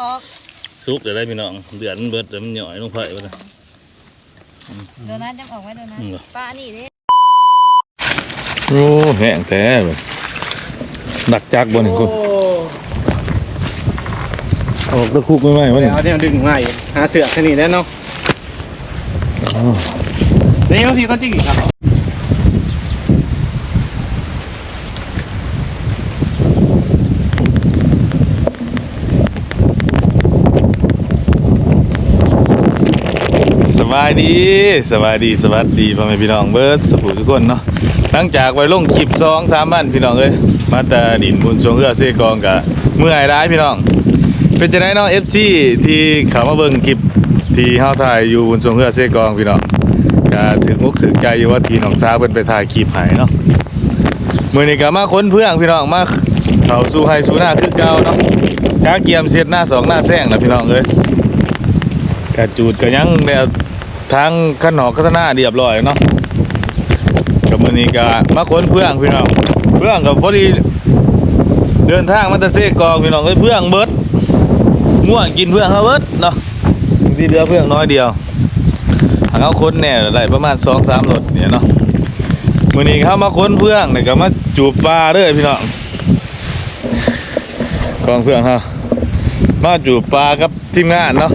ออกซุกเดี๋ยวได้พี่น้องเดือดมันเบิดเดี๋ยวมันหน่อยลงไปไปเลยเดี๋ยวนั้นจำออกไว้เดี๋ยวนั้นอืมเหรอป้านี่เด้โอ้แห้งแท้เลยดักจักบนนี่คุณออกตะคุกไม่ไหมวะเดี๋นี่ยวเนี่ยดึงมาอีกหาเสือกแค่นี้แล้วเนาะอ๋อนี่ว่าพี่ก็จริงครับ สบาย ดีสบายดีสวัสดีพ่อแม่พี่น้องเบิร์ดสปูทุกคนเนาะหลังจากไปลงคลิปสองสามบ้านพี่น้องเอ้ยมาต่ดินบุญชงเรือเซกองกะเมื่อยร้ายพี่น้อง เป็นจะได้เนาะ FC ที่ขามาเบิ่งคลิปที่เฮาถ่ายอยู่บนชงเรือเซกองพี่น้องก็ถึงมุกถึงใจอยู่ว่าทีน้องช้าเพิ่นไปถ่ายคลิปให้เนาะมื้อนี้ก็มาค้นเพื่องพี่น้องมาเขาสู่ให้สู่หน้าคือเก่าเนาะกาเกียมเสียดหน้าสองหน้าแซงนะพี่น้องเอ้ยกระจูดก็ยังเนี่ย ทางขนหอกขัฒนาเรียบร้อยเนาะกับมือนี้ก็มาค้นเพื่องพี่น้องเพื่องก็พอดีเดินทางมันจะเซกองพี่น้องเอ้ยเพื่องเบิดง่วงกินเพื่องเขาเบิดเนาะที่เหลือเพื่องน้อยเดียวหาเขาค้นแน่ได้ประมาณสองสามรถเนี่ยเนาะมือนี้เขามาค้นเพื่องเนี่ยก็มาจูบปลาเด้อพี่น้องกองเพื่องเขามาจูบปลากับทีมงานเนาะ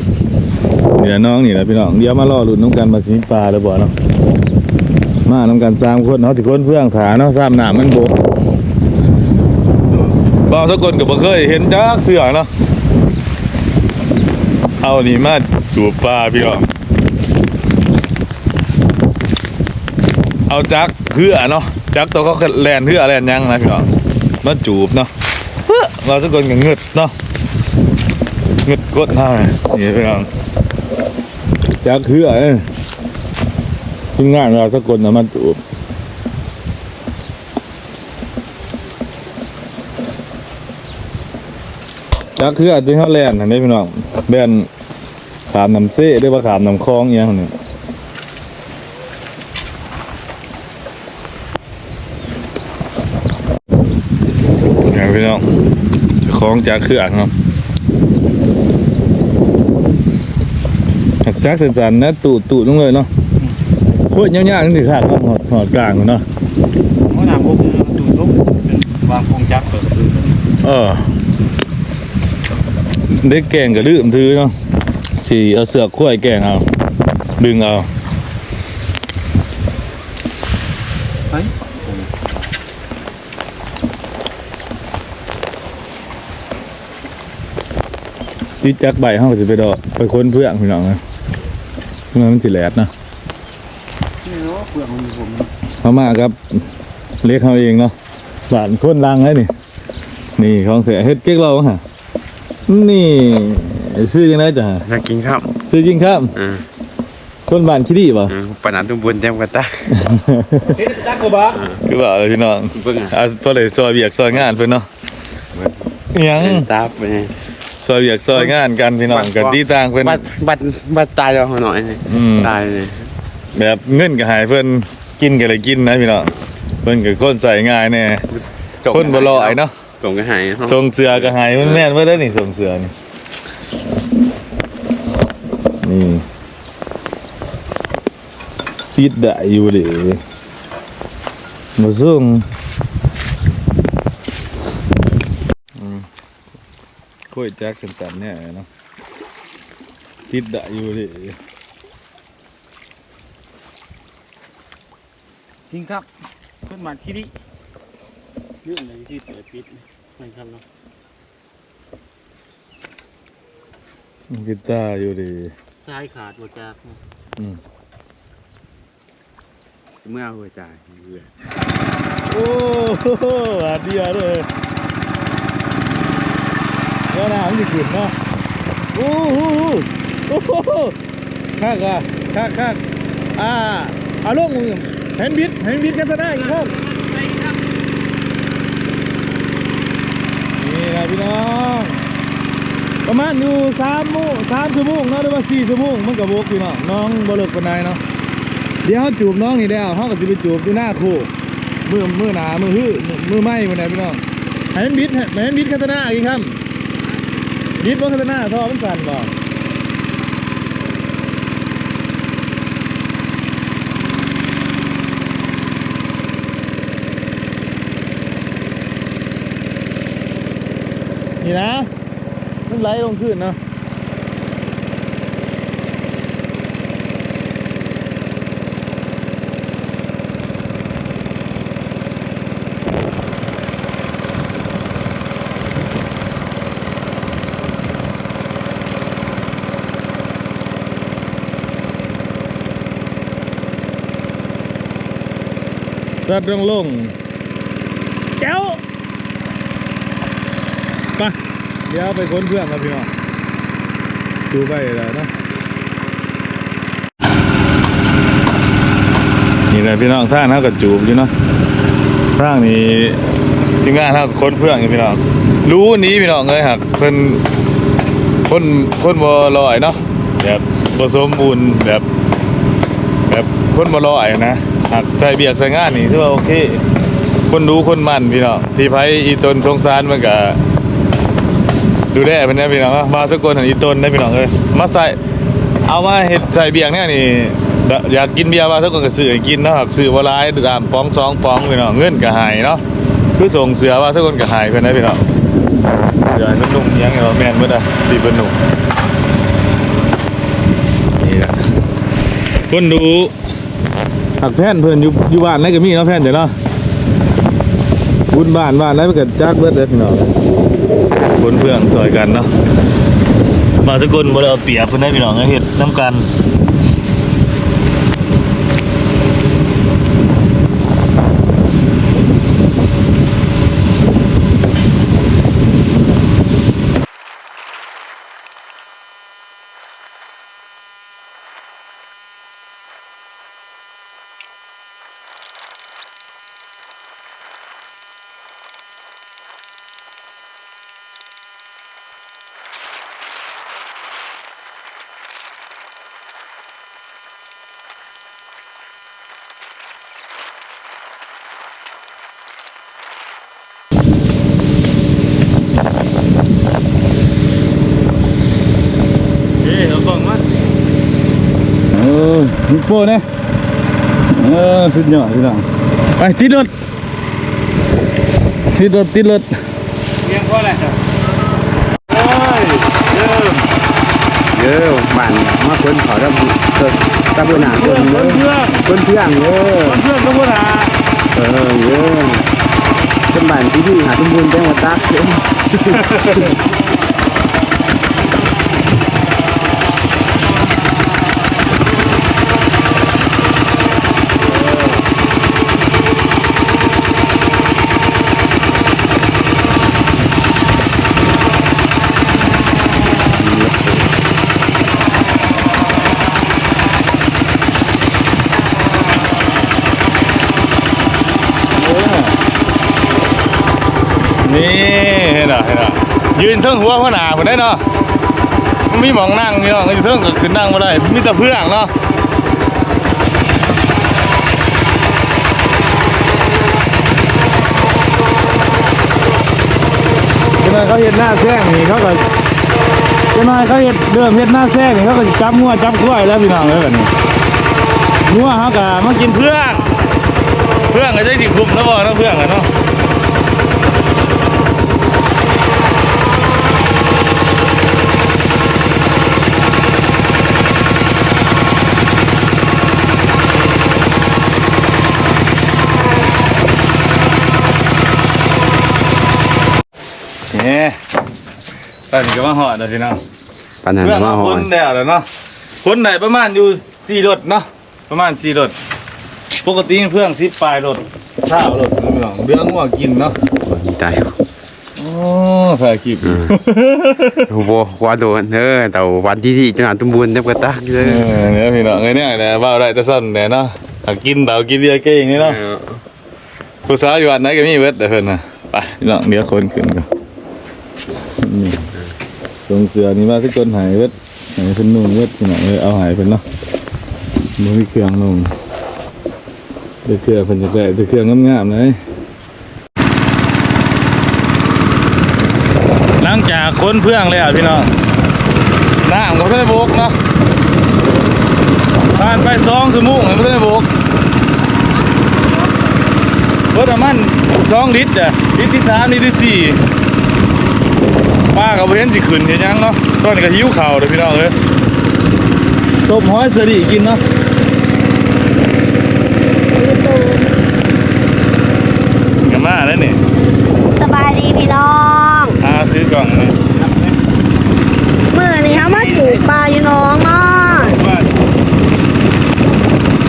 เดี๋ยน้องนี่แหละพี่น้องเดี๋ยวมารอลุ้นน้ำกันมาสิปลาหรือบ่เนาะมาน้ำกันสามคนเนาะที่คนเพื่องถาเนาะสามหนามันโบกบ่าวสกลก็บ่เคยเห็นจักเสือเนาะเอานี่มาจูบปลาพี่น้องเอาจักเหือเนาะจักตัวเขาแลนเหือแลนยังนะพี่น้องมาจูบเนาะเฮ้อบ่าวสกลก็เงึดเนาะเงึดกดเท่าไหร่นี่พี่น้อง จักเหือเอ้ยทีมงานเราวสกลน่ะมาจูบจักเคืออาจะเขาแลนด์อันนี้พี่น้องแบนขามน้ำเซ่หรือว่าขามน้ำคลองอย่างนี้พี่น้องคลองจักเคืออ่างเนาะ จักสันๆนะตูดตูดลงเลยเนาะโคตรยากๆนี่ถือขาดเนาะหอดหอดกลางเนาะเพราะน้ำพวกนี้มันดูทุกเป็นวางกงจักรเปิดคือเออเด็กแก่งกับลืมถือเนาะที่เอาเสือกขั้วยแก่งเอาดึงเอาเฮ้ยติดจักใบเขาก็จะไปดอกไปค้นเพื่อนพี่น้องนะ เพื่อนมันสิแหลดนะนี่เนาะเปลือกมันมีผมเขามาครับ เล็กเขาเองเนาะหลานคนลังให้นี่ นี่ของเสียเฮ็ดเก๊กเราฮะนี่ซื้อยังไงจ้ะอยากกินข้าวซื้อจริงครับอืมคนบ้านคิดดีป่ะอืมปานนันตุ้มบุญแจ่มกระตาจักรกูบ้าคือว่าเลยพี่น้องเบิ่งอะอะพอเลยซอยเบียกซอยงานเพิ่นเนาะอิหยังตาไปไง ซอยเบียกซอยงานกันพี่น้องกันที่ต่างเพิ่นบัดบัดบัดตายแล้วหน่อยนี่อืมตายเลยแบบเงินก็หายเพิ่นกินก็เลยกินนะพี่น้องเพิ่นก็คนใส่ง่ายแน่คนบ่รอไอ้เนาะส่งก็หายเนาะส่งเสือก็หายมันแม่นบ่ได้นี่ส่งเสือนี่นี่ติดได้อยู่ดิมาส่งอืม คุยแจ็คสันๆเนี่ยเนาะติดได้อยู่ดิจริงครับขึ้นมาที่นี่เรื่องอะไรที่เปิดปิดไม่ครับเนาะกีตาร์อยู่ดิซ้ายขาดบจากเนาะอืมเมื่อหัวใจเบื่อโอ้โหอาเดียวเลย ว่าน้ำจะขึ้นเนาะโอ้โหโอ้โหข้ากะข้าข้าอ่าอาลงแฮนบิดแฮนบิดกันซะได้อีกครับนี่นะพี่น้องประมาณอยู่สามโมงสามชั่วโมงเนาะหรือว่าสี่ชั่วโมงมันกับบกพี่น้องน้องบเลิกปนใดเนาะเดี๋ยวเขาจูบน้องนี่แล้วเขาก็จะไปจูบอยู่หน้าโคกมือมือหนามือหื้อมือไหม้มือไหนพี่น้องให้มันบิดให้มันบิดคาตานาอีกครับ นิดว่าขนาดท่อมันสั่นบ่นี่นะมันไหลลงขึ้นเนาะ สัตว์ลงลงเจ้าไปเดี๋ยวไปค้นเพื่อนมาพี่น้องดูไปแล้วเนะนี่แหละพี่น้องท่างเท่ากับจูบอยู่เนาะท่างนี้ทีมงานเท่ากับค้นเพื่อนอยู่พี่น้องรู้นี้พี่น้องเลยหักเพิ่นคนคนบ่ลอยเนาะแบบบ่สมบูรณ์แบบ แบบคนบ่ลอยนะ หากใส่เบียกใส่งานนี่ถือว่าโอเค คนดูคนมันพี่น้องที่ไผอีตนสงสารมันก็ดูแลเพิ่นนะพี่น้องเนาะมาสกลหันอีตนได้พี่น้องเอ้ยมาใส่เอามาเฮ็ดใส่เบียกเนี่ยนี่อยากกินเบียร์มาสกลก็ซื้อกินนะครับซื้อบ่หลายตามป๋องสองป๋องพี่น้องเงินก็หายเนาะคือส่งเสือว่าสกลก็หายเพิ่นนะพี่น้องเดี๋ยวมันนุ่มยังไงวะแมนเบิดอะดีเพิ่นนุ่มนี่ล่ะคนดู หักแพนเพื่อนอยู่อยู่บ้านไหนก็มีเนาะแพนเดี๋ยวเนาะบุญบ้านบ้านไหนมันก็จักเบิดเด้อพี่น้องคนเพื่อนซอยกันเนาะมาสกุลบ่ได้เอาเปรียบเพิ่นได้พี่น้องเฮ็ดนํกัน อมิโป้เนี่ยเออสุดยอดพี่น้องไปติดรถติดรถติดรถเลี้ยงพ่อแหละเอ้ยเยอะเยอะบ้านมาคนขอรับเกิดตะบุญหาคนเยอะคนเพื่อนเยอะเพื่อนต้องพูดหาเออเยอะเป็นบ้านที่พี่หาตุ้มบุญแจ้งวัดตักเยอะ นี่เห็นเหรอเห็นเหรอ ยืนเทิงหัวหัวหน้าผมได้เนาะมันมีหมองนั่งพี่น้องอยู่เทิงก็ขึ้นนั่งมาได้มีแต่เพื่อนเนาะเจ้าน่อยเขาเห็นหน้าแซงนี่เขาก็เจ้าน่อยเขาเห็นเดิมเห็นหน้าแซงนี่เขาก็จับงัวจับกล้วยแล้วพี่น้องเลยแบบนี้งัวเขาก็มากินเพื่อนเพื่อนก็จะติดคุมแล้วบ่นะเพื่อนกันเนาะ นี่ ตอนนี้ก็มาหอดแล้วพี่น้องปัญหาเพื่อนมาหคอนยแล้วแล้วเนาะคนไหนประมาณอยู่สี่รถเนาะประมาณสี่รถปกติเพื่อนสิบปลายรถเช้ารถพี่น้องเรื่องง่วงกินเนาะดีใจโอ้ถ่ายคลิปอืมโอ้โหว่าโดนเออแต่วันที่ที่จังหวัดตุ้มบุญแจ้งวัดตักเยเออะอเนี่ยพี่น้องเอ้ยเนี่ยแหละว่าได้แต่สั้นแหละเนาะถ้ากินเต่ากินเรือเก่งนี่เนาะ ผู้สาวอยู่อันไหนก็มีเวทเดี๋ยวเพิ่นน่ะไปพี่น้องเดี๋ยวคนขึ้นกันนี่ สงเสือนี่มาที่คนหายเวทหายเพิ่นนุ่งเวทพี่น้องเอ้ยเอาหายเพิ่นเนาะมือมีเครื่องนุ่งเดี๋ยวเครื่องเพิ่นจะได้เดี๋ยวเครื่องงามๆเลยหลังจากค้นเพื่องแล้วพี่น้องน้ำก็ไม่ได้โบกเนาะผ่านไปสองสมุกไม่ได้โบกรถมันสองลิตรอะลิตรที่สามลิตรที่สี่ ป้ากับเพื่อนสิขึ้นเห็นยังเนาะตอนนี้ก็หิวข่าวเลยพี่น้องเอ้ยต้มห้อยเสดีกินเนาะกันมาแล้วนี่สบายดีพี่น้องอาซื้อกล่องนี่มื่อนี้เขามาปลูกปลาอยู่หน้องเนาะ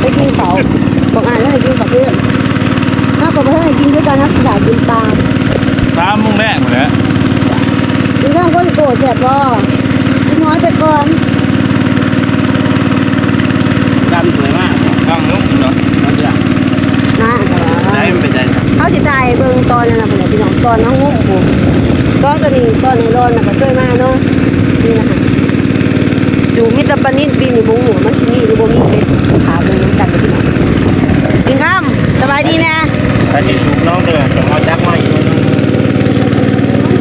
ไปกินเขาบอกอ่านแล้วให้กินกับเพื่อนถ้ากับเพื่อนให้กินด้วยกันนะอยากกินปลาสามโมงแรกหมดแล้ว อีน้องก็จะโกรธแสบบ่กินน้อยไปก่อน ดำสวยมาก ตั้งนุ่มเนาะ มันจะ นะแต่ว่า ได้มันเป็นใจ เขาจะถ่ายเบิ่งตอนนั้นนะพี่น้ อนน้องงุ้มผมตอนตัวนี้ตอนในร้อนนะก็ช่วยมากเนาะนี่นะคะจูมิตรปนินปีนี่บงหัวมันสิมีหรือบ่มีเลยขาบงน้ำกันเลยพี่น้องกินข้ามสบายดีนะถ้าจิถูกน้องเดือดต้อเอาจักมาอีก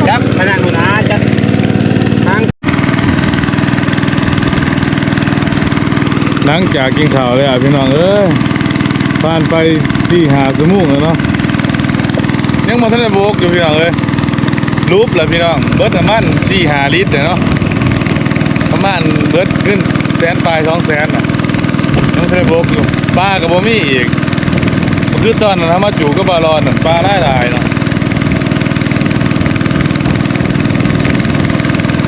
จักขนาดนู้นนะจักทางหลังจากกินข้าวเลยอะพี่น้องเอ้ยผ่านไปสี่หาสมุกแล้วเนาะ ยังมาทันได้โบกอยู่พี่น้องเอ้ยรูปแหละพี่น้อง เบิร์ดน้ำมันสี่หาลิตรเนาะประมาณเบิร์ดขึ้นแสนปลายสองแสนน่ะยังทันได้โบกอยู่ปลากับบ่มีอีกคือตอนนั้นทำมาจูก็บารอนน่ะปลาได้หลายเนาะ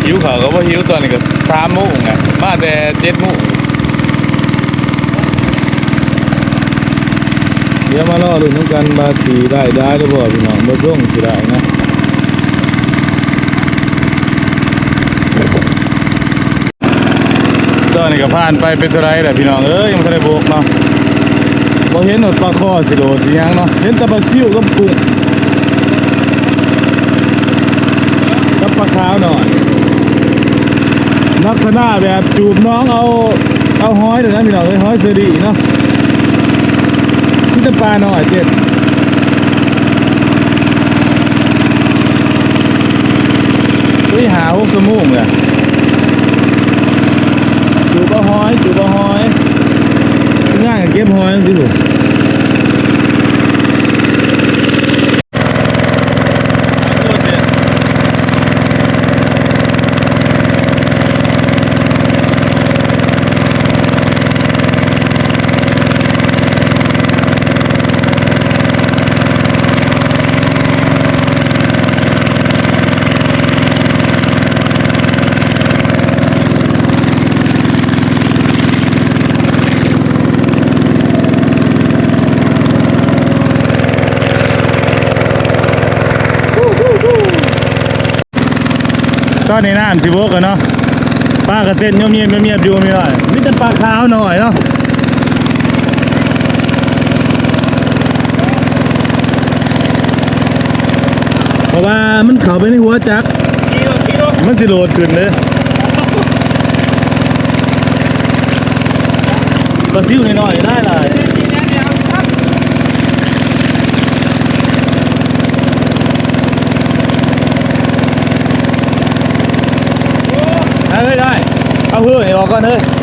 หิวเขาก็บ่หิวตอนนี้ก็สามโมงไงมาแต่เจ็ดโมง เดี๋ยวมารอดูน้ำกันบาสีได้ได้หรือเปล่าพี่น้องบ่ส่งสิได้นะตอนนี้ก็ผ่านไปเป็นเทไรแหละพี่น้องเอ้ยยังไม่ทันได้โบกเนาะบ่เห็นหนดปลาคอสิโดดสิยังเนาะเห็นแต่ปลาซิวกับกุ้งกับปลาขาวหน่อยลักษณะแบบจูบน้องเอาเอาห้อยเลยนะพี่น้องเอ้ยห้อยเสอดีเนาะ นจะปลาหน่อยเจ็ดไปหาหกสมุงเลยจูบะหอยจูบะหอยง่ายกับเก็บหอยสิลูก ตอนนี้น้ำสิบกกันเนาะปลากระเซ็นเงียบเงียบเงียบอยู่ไม่ไหวนี่จะปลาขาวหน่อยเนาะเพราะว่ามันเข้าไปในหัวจักรกิโลกิโลมันสิโหลดขึ้นเลยปลาซิวหน่อยๆได้เลยได้เลยได้ เอาเพื่อนออ กก่อนเลย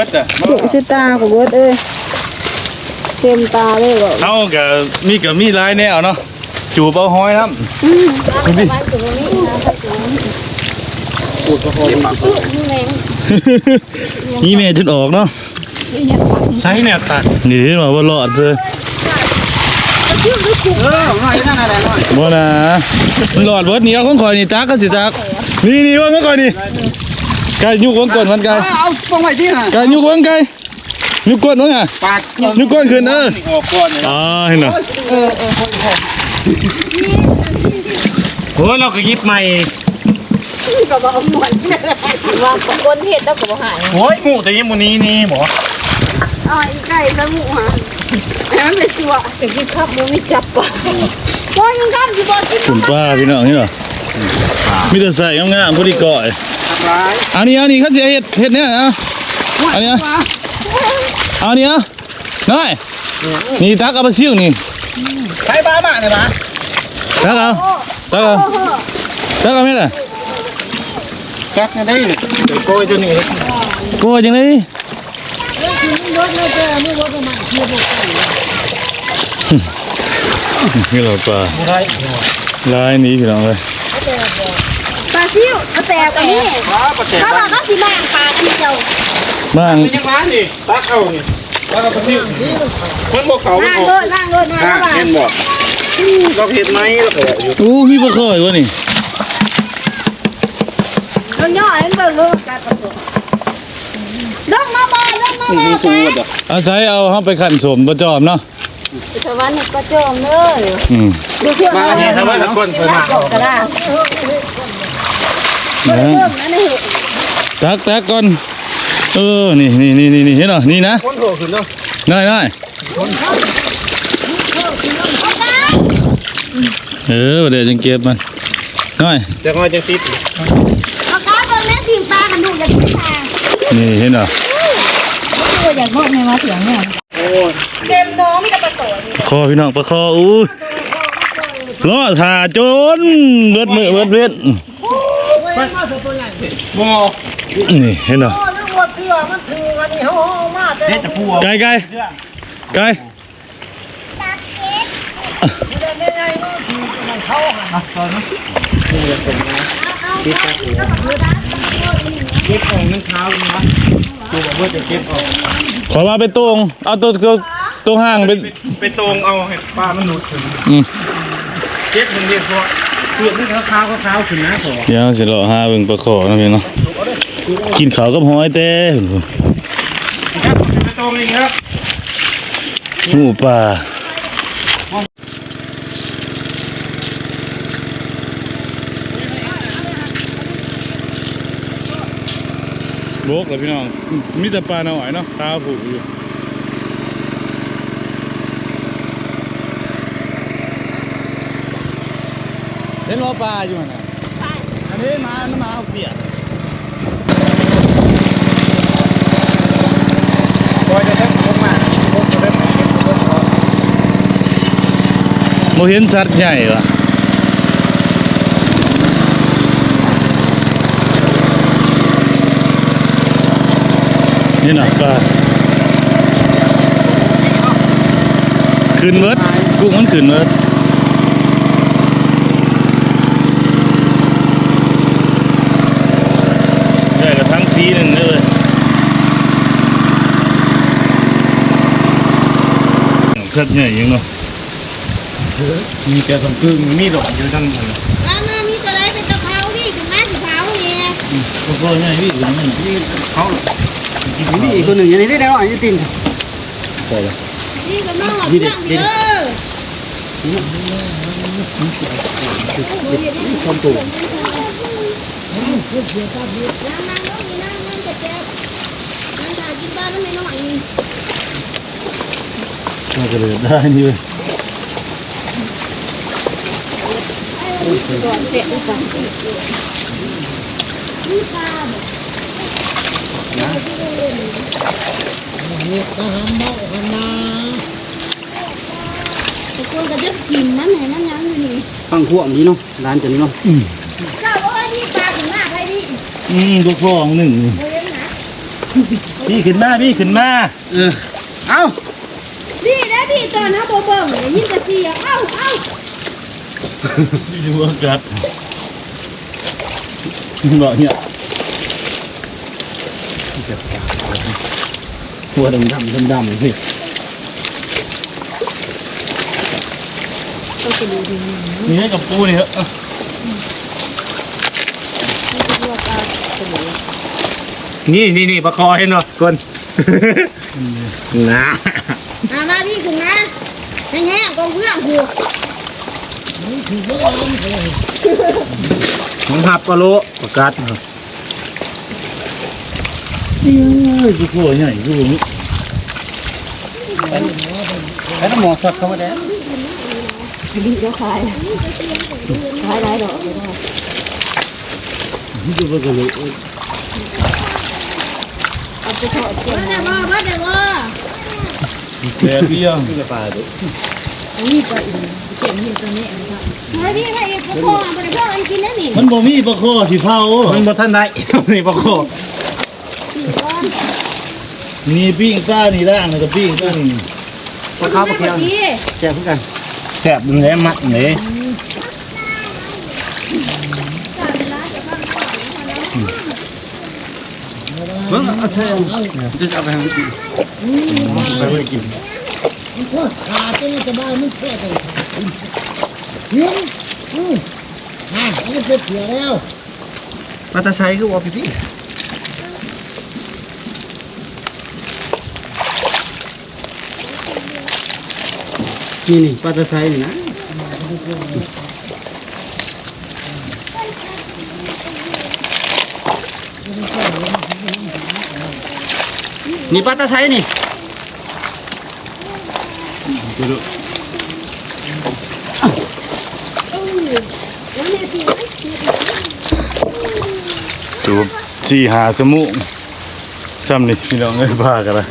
นี่เวิร์ดอะดุชิตาของเบิร์ดเอ้ยเต็มตาเลยบอกเอากับมีกับมีหลายแนวเนาะจูบเอาห้อยน้ำนี่นี่แม่จนออกเนาะใช้แนวตัดนี่เห็นว่าบ่รอดเลยเออหน่อยนั่นอะไรหน่อยบ่นะมันรอดเบิดนี่เอาของข่อยนี่ตักก็สิตักนี่นี่ว่าของข่อยนี่ ไก่ยุกวงกลมันไก่เอาปองไว้ที่น่ะไก่ยุกวงไก่ยุกกลวงอะปาดยุกกลขึ้นเออออกก่อนเนี่ยอ่าเห็นเหรอโอ้เราก็ยิบใหม่ว่าคนเห็ดแล้วก็บ่หายโอ้ยหมูแต่ยี่มูนี้นี่หมออ๋ออีไก่สมุหาไอ้มันเป็นตัวแต่กินข้าวบ่มีจับปะโอ้ยยังข้ามสิบอกกินขุนป้าพี่น้องนี่เหรอมีแต่ใส่งามๆพอดีก่อยทำร้าย อันนี้อันนี้เขาจะเฮ็ดเฮ็ดเนี่ยนะอันนี้อะเอานี่อะน้อยนี่ตักเอาไปซิ่วนี่ใช้บ้ามากเลยปะตักเอาตักเอาตักเอาไม่ได้แก๊กได้เลยเดี๋ยวโกยตัวนี้กลัวจังเลยนี่เราปลาใช่ลายนี้พี่น้องเลยปลาซิวเอาแตกอันนี้ปลาประเจ็บถ้าว่าเขาสิมาปลากันเจ้าบ้างเป็นยังไงนี่ตักเอานี่ตักเอาไปที่มันบอกเขาไม่ล่างออกโลดล่างโลดมาอ่าแล้วว่าเห็นบอกเราเห็นไหมเราก็อยู่อู้มีปลาคอยวะนี่ลงย่อให้เบิ่งเบิ่งการประกวดลงมาบ่ลงมามีบ่ตัวแกจ้ะอาศัยเอาเฮาไปขันสมประจอมเนาะสวรรค์ก็จมเลยอืมดูเที่ยวมามาเนี่ยทำไมละคนเคยมาก็ได้ นะเริ่มนั่นนี่ตักตักก่อนเออนี่นี่นี่นี่นี่เห็นเหรอนี่นะคนโผล่ขึ้นแล้วได้ได้เออเดี๋ยวจังเก็บมันน้อยจะมาจะติดเอาก้าเบิ่งแม่ทีมปลากันดูอย่าทิ้งทางนี่เห็นเหรอก็อยากบอกในมาเสียงเนี่ยโอ้ยเต็มน้องมีแต่ปลาโตนี่คอพี่น้องปลาคออู้ยรอถ่าจนเบิดมือเบิดเบ็ดบ่นี่เห็นเหรอเด็จะพูดไก่ไก่ไก่เก็บของนั่งเท้าเลยนะดูบอกว่าจะเก็บออกขอมาเป็นตรงเอาตัวตัวตัวห้างเป็นไปตรงเอาให้ปลามันหลุดถึงอืมเก็บมันเรียกว่า เปลือกนี่เท้าเท้าขึ้นนะผมเดี๋ยวสิรอหาเบิ่งปลาคอนะพี่เนาะกินข้าวกับหอยเต้ครับไปตรงเองครับหมูป่าโบกเลยพี่น้องมีแต่ปลาหน่อยเนาะตาผูกอยู่ ห็นว่าปลาอยู่นะอันนี้มาน้ำมาเอาเปียกคอยจะได้ผมมาผมจะได้เก็บตัวเขาโมเห็นสัตว์ใหญ่วะนี่นะปลาขึ้นเมิดกุ้งมันขึ้นเมิดได้ กระทั้งสีหนึ่งเลยสัตว์ใหญ่ยังเนาะมีแต่สมกึ่งมีหลอดอยู่ทั้งนั้นมามามีตัวอะไรเป็นตะเภานี่ถึงแม่สิเผานี่ก็ก็ใหญ่พี่มันนี่เขามีอีกคนหนึ่งอย่างนี้ได้แล้วอะยี่ตินนี่ก็มาหอดเครื่องเด้อคนตู่น้ำมันก็มีน้ำมันจะเจ็บน้ำตา กินบ้านแล้วไม่น้อยนี่มันก็เลยได้นี่เลยก่อนเสร็จแล้วกันนี่ปลาตะโกนก็จะกินมันไหนมันยังอยู่นี่ฟังพวกนี้เนาะร้านจะนี้เนาะเจ้าว่านี่ปลาถึงมากเลยดิอืมลูกพ่อของหนึ่งโอ้ยนะ พี่ขึ้นมาพี่ขึ้นมาเออเอ้าพี่ได้พี่ตอนเฮาบ่เบิ่งได้ยินแต่เสียงเอ้าเอ้าดูว่ากัดบอกเนี่ยหัวดำดำดำดำนี่นี่กับปูนี่เหรอ นี่นี่นี่ประคอเห็นป่ะกนนะมามาพี่ขึ้นมาแห้งๆกองเพื่อนหัวมันหับปลาโลประกาศเอ้ยกูโผล่ใหญ่กูนี่แล้วน้ำหมอสดเข้ามาได้ดีก็ขายขายได้ดอกเลยนะดูปลาโล เอาไปทอดเจียวบ่ได้บ่บ่ได้บ่แบบเดียวนี่ก็อีกเก็บนี่ตัวนี้นะครับให้พี่ให้อีกบ่พอบ่ได้พออันกินได้นี่มันบ่มีปลาโคสิเผามันบ่ทันได้นี่ปลาโคสี่ก้อนนี่ปิ้งก้านี่ล่างแล้วก็ปิ้งก้านี่ปลาข้าวปลาเคียวพี่แก่เพื่อกันแซ่บมันแหลมมัดเลย เบิ่งเอาเท่จะเอาไปให้มันกินไปไว้กินปลาตะไซคือว่าพี่พี่นี่นี่ปลาตะไซนี่นะ นี่ปลาตะไซนี่ดูสี่หาสมุซ้ำนี่พี่น้องเอ้ยพากันละ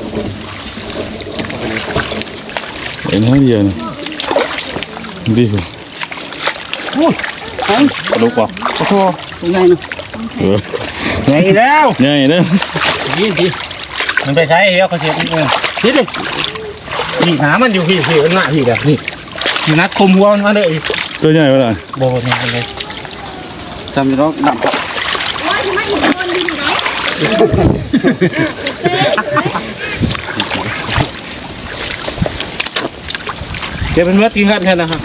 เอ็นให้เดียวนี่ดีสิลูกป่ะโอ้โหยังไงเนาะเออไงแล้วใหญ่เด้อยินดี มันไปใช้เหี้ยเขาเสียอีกเงินนี่ดินี่หามันอยู่พี่พี่มันมาพี่เด้อนี่นี่นัดคุมหัวมันมาเลยตัวใหญ่ปะล่ะโบนี่เป็นเลยจำอยู่เนาะดำว่าสิมาอีกคนดีไหนเดี๋ยวเป็นเมื่อกินกันแค่นะครับ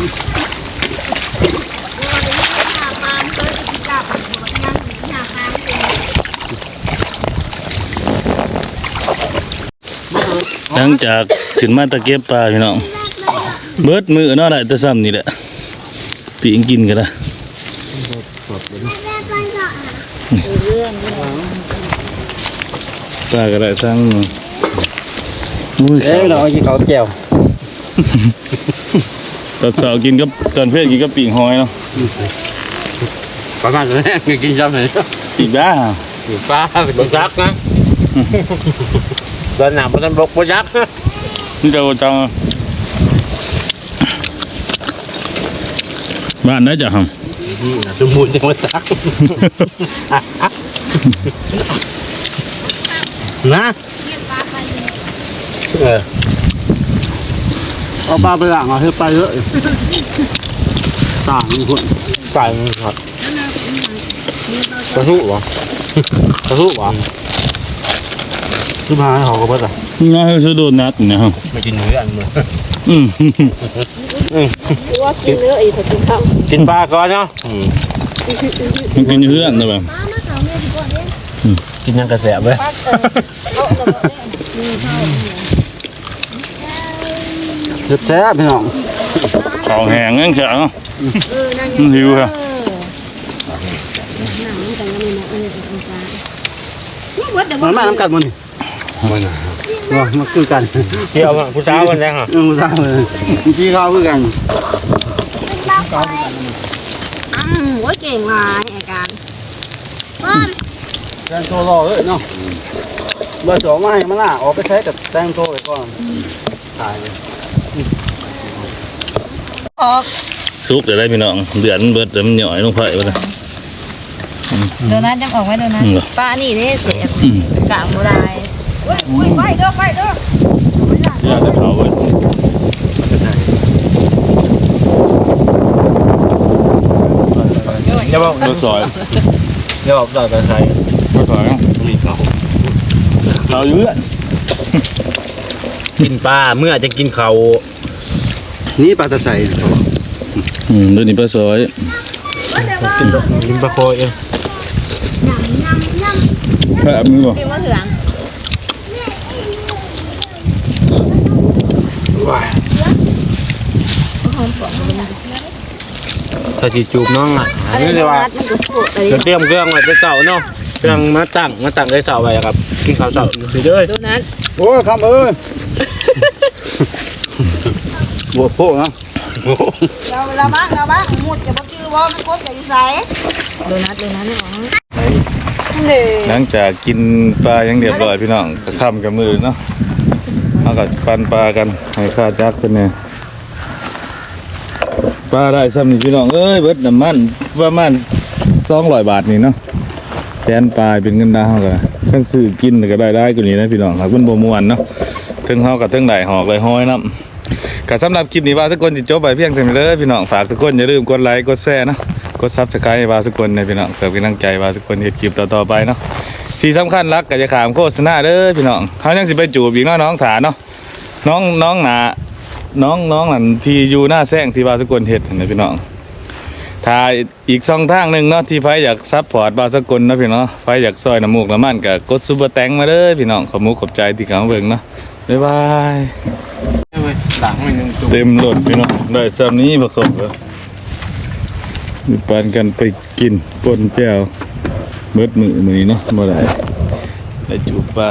หลังจากขึ้นมาตะเกียบปลาพี่น้องเบิดมือเนาะได้แต่ซ้ำนี่แหละปีงกินกันละปลาก็ได้ทั้งมือเอ้ยเราเอากี่เขาแก้วตอนเช้ากินกับตอนเพศกินกับปีงหอยเนาะประมาณนั้นกินจำไหนปีกด้าปลาเป็นบจักนะ ตอนหนาวมันบกบจักนะนี่เจ้าจังบ้านไหนจะทสมบูรณ์จังว่าจักนะเออเอาปลาไปล้างเอาให้ไปเยอะต่างคนปลามันหอดกระทุวะกระทุวะ ขึ้นมาให้เขาก็เบิดอะำน้อยสุดโดนนัดเนะครับไม่กินเนื้ออันมั้งอืมว่ากินเนื้ออีกถ้ากินข้าวกินปลาก่อนเนาะมันกินเพื่อนนะแบบกินยังกระแสบเลยปักเออเอาแล้วก็แซ่บพี่น้องข้าวแห้งงั้นเขียวเออนั่นมันหิวค่ะเบิดเดี๋ยวมันมาน้ำกัดมันนี่ ว่ามันคือกันเที่ยวมาผู้สาวกันแล้วฮะเออมันทราบเลยพี่เขาคือกันอืมโอ้ยเก่งหลายอาการแตงโตรอเลยเนาะเบอร์สองมาให้มาล่าออกไปใช้กับแตงโตไปก่อนถ่ายเลยออกซุปเดี๋ยวได้พี่น้องเดือนเบิดแต่มันหน่อยลงไปไปเลยโดนัทยังออกไหมโดนัทอืมเหรอปลานี่เด้เสียบอืมกางโบราณไปเด้อไปเด้ออยากจะเผาเว้ยอย่าบอกรถซอยอย่าบอกต่อไปใช้รถซอยเนาะเราอยู่เรื่อยกินปลาเมื่อจะกินเขานี่ปลาตะไคร้อืมดี๋ยวนี้ปลาซอยกินปลาโคยเองแค่มือบ่กินมะเขือง ถ้าจีจูบน้องอะอันนี้เลยว่ามันก็พูดอะไรจะเตรียมเครื่องไว้จะเสาเนาะเครื่องมาตั้งมาตั้งได้เสาไว้ครับกินข้าวเสาสิเด้อโดนัทโอ้ยคำเอ้ยบัวโป้นะเราเราบ้างเราบ้างหมดจะบ่ชื่อว่ามันครบอย่างใสโดนัทโดนัทนี่หรอหลังจากกินปลาอย่างเรียบร้อยพี่น้องก็ค่ำกับมือเนาะเอากับปันปลากันให้ข้าจักเป็นไง ปลาได้ซ้ำนี่พี่น้องเอ้ยเบิดน้ำมันประมาณสองร้อยบาทนี่เนาะแสนปลายเป็นเงินดาวก็ขั้นซื้อกินก็ได้ได้กว่านี้นะพี่น้องครับมันบ่ม่วนเนาะถึงเฮากับถึงได้หอกเลยห้อยน้ำก็สำหรับคลิปนี้ว่าสักคนจะจบไปเพียงเท่านี้เลยพี่น้องฝากทุกคนอย่าลืมกดไลค์กดแชร์นะกดซับสไครต์ว่าสักคนนะพี่น้องเพื่อเป็นกำลังใจว่าสักคนเฮ็ดคลิปต่อๆไปเนาะที่สำคัญรักก็จะขามโฆษณาเด้อพี่น้องเขายังสิไปจูบอีกเนาะน้องถาเนาะน้องน้องหนา น้องน้องนั่นที่อยู่หน้าแซงที่บาสกลเฮ็ดเนไหมพี่น้องถ้าอีกช่องทางหนึ่งเนาะที่ไฟอยากซัพพอร์ตบาสกลนะพี่น้องไฟอยากซอยน้ำมูกน้ำมันก็กดซุปเปอร์แตงมาเด้อพี่น้องขอบมุกขอบใจที่เขาเบิ่งเนาะบ๊ายบายเต็มรถพี่น้องได้ซ้ำนี้ประกบแล้วปันกันไปกินปนแจ่วเบิดมือมือนี้เนาะบ่ได้ได้จูบปลา